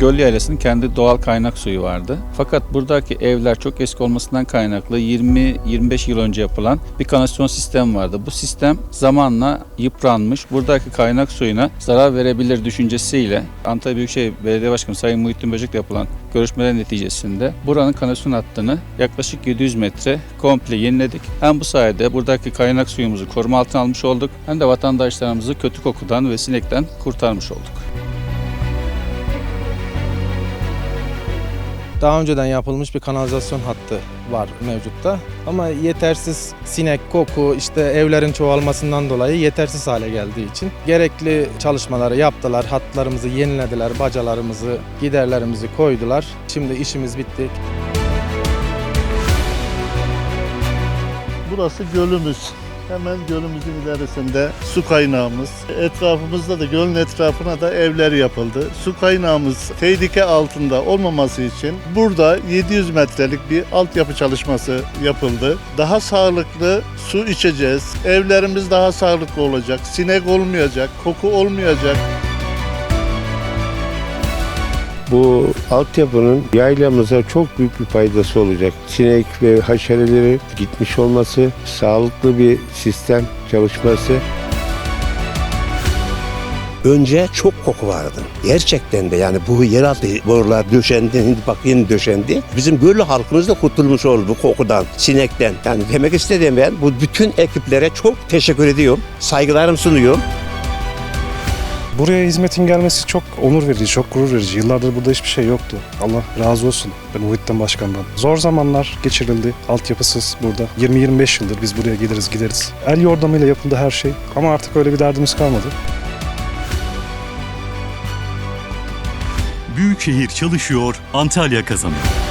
Göl Yaylası'nın kendi doğal kaynak suyu vardı. Fakat buradaki evler çok eski olmasından kaynaklı 20-25 yıl önce yapılan bir kanalizasyon sistemi vardı. Bu sistem zamanla yıpranmış. Buradaki kaynak suyuna zarar verebilir düşüncesiyle Antalya Büyükşehir Belediye Başkanı Sayın Muhittin Böcek'le yapılan görüşmeler neticesinde buranın kanalizasyon hattını yaklaşık 700 metre komple yeniledik. Hem bu sayede buradaki kaynak suyumuzu koruma altına almış olduk hem de vatandaşlarımızı kötü kokudan ve sinekten kurtarmış olduk. Daha önceden yapılmış bir kanalizasyon hattı var mevcutta. Ama yetersiz sinek, koku, işte evlerin çoğalmasından dolayı yetersiz hale geldiği için gerekli çalışmaları yaptılar. Hatlarımızı yenilediler, bacalarımızı, giderlerimizi koydular. Şimdi işimiz bitti. Burası gölümüz. Hemen gölümüzün ilerisinde su kaynağımız. Etrafımızda da gölün etrafına da evler yapıldı. Su kaynağımız tehlike altında olmaması için burada 700 metrelik bir altyapı çalışması yapıldı. Daha sağlıklı su içeceğiz. Evlerimiz daha sağlıklı olacak. Sinek olmayacak, koku olmayacak. Bu altyapının yaylamıza çok büyük bir faydası olacak. Sinek ve haşereleri gitmiş olması, sağlıklı bir sistem çalışması. Önce çok koku vardı. Gerçekten de yani bu yeraltı borular döşendi, bak yeni döşendi. Bizim böyle halkımız da kurtulmuş oldu bu kokudan, sinekten. Yani demek istediğim ben bu bütün ekiplere çok teşekkür ediyorum. Saygılarımı sunuyorum. Buraya hizmetin gelmesi çok onur verici, çok gurur verici. Yıllardır burada hiçbir şey yoktu. Allah razı olsun ben Muhittin Başkan'dan. Zor zamanlar geçirildi. Altyapısız burada. 20-25 yıldır biz buraya geliriz gideriz. El yordamıyla yapıldı her şey. Ama artık öyle bir derdimiz kalmadı. Büyükşehir çalışıyor, Antalya kazanıyor.